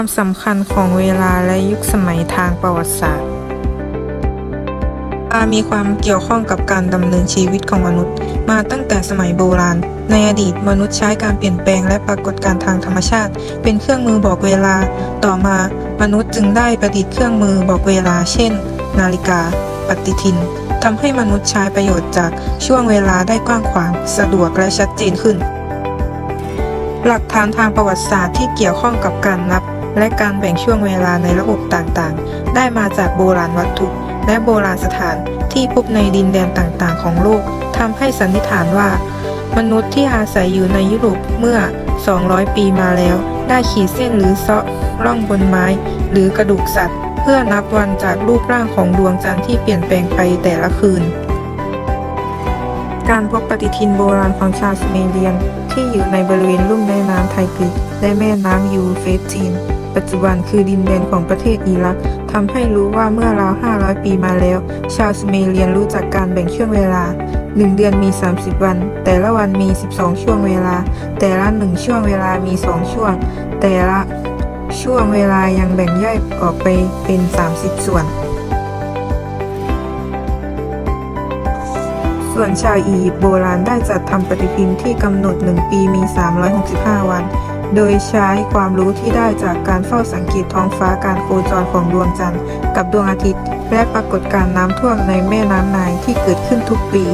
ความสำคัญของเวลาและยุคสมัยทางประวัติศาสตร์อามีความเกี่ยวข้องกับการดำเนินชีวิตของมนุษย์ มาตั้งแต่สมัยโบราณ ในอดีตมนุษย์ใช้การเปลี่ยนแปลงและปรากฏการทางธรรมชาติ เป็นเครื่องมือบอกเวลา ต่อมามนุษย์จึงได้ประดิษฐ์เครื่องมือบอกเวลา เช่น นาฬิกา ปฏิทินทำให้มนุษย์ใช้ประโยชน์จากช่วงเวลาได้กว้างขวาง สะดวกและชัดเจนขึ้น หลักฐานทางประวัติศาสตร์ที่เกี่ยวข้องกับการนับ และการแบ่งช่วงเวลาในระบบต่างๆ ได้มาจากโบราณวัตถุ และโบราณสถานที่พบในดินแดนต่างๆ ของโลกทำให้สันนิษฐานว่า มนุษย์ที่อาศัยอยู่ในยุโรปเมื่อ 200 ปีมาแล้ว ได้ขีดเส้นหรือเซาะร่องบนไม้ หรือกระดูกสัตว์ เพื่อนับวันจากรูปร่างของดวงจันทร์ที่เปลี่ยนแปลงไปแต่ละคืน การพบปฏิทินโบราณของชาวสเมเดียนที่อยู่ในบริเวณลุ่มแม่น้ำไทกริกและแม่น้ำยูเฟรตจีน ปัจจุบันคือดินแดนของประเทศอิรักทำให้รู้ว่าเมื่อราว 500 ปีมาแล้ว ชาวสเมเรียนรู้จักการแบ่งช่วงเวลา 1 เดือนมี 30 วัน แต่ละวันมี 12 ช่วงเวลา แต่ละ 1 ช่วงเวลามี 2 ช่วง แต่ละช่วงเวลายังแบ่งย่อยออกไปเป็น 30 ส่วน ส่วนชาวอียิปต์โบราณได้จัดทำปฏิทินที่กำหนด 1 ปีมี 365 วัน โดยใช้ความรู้ที่ได้จากการเฝ้าสังเกตท้องฟ้าการโคจรของดวงจันทร์กับดวงอาทิตย์ และปรากฏการณ์น้ำท่วมในแม่น้ำไนายที่เกิดขึ้นทุกปี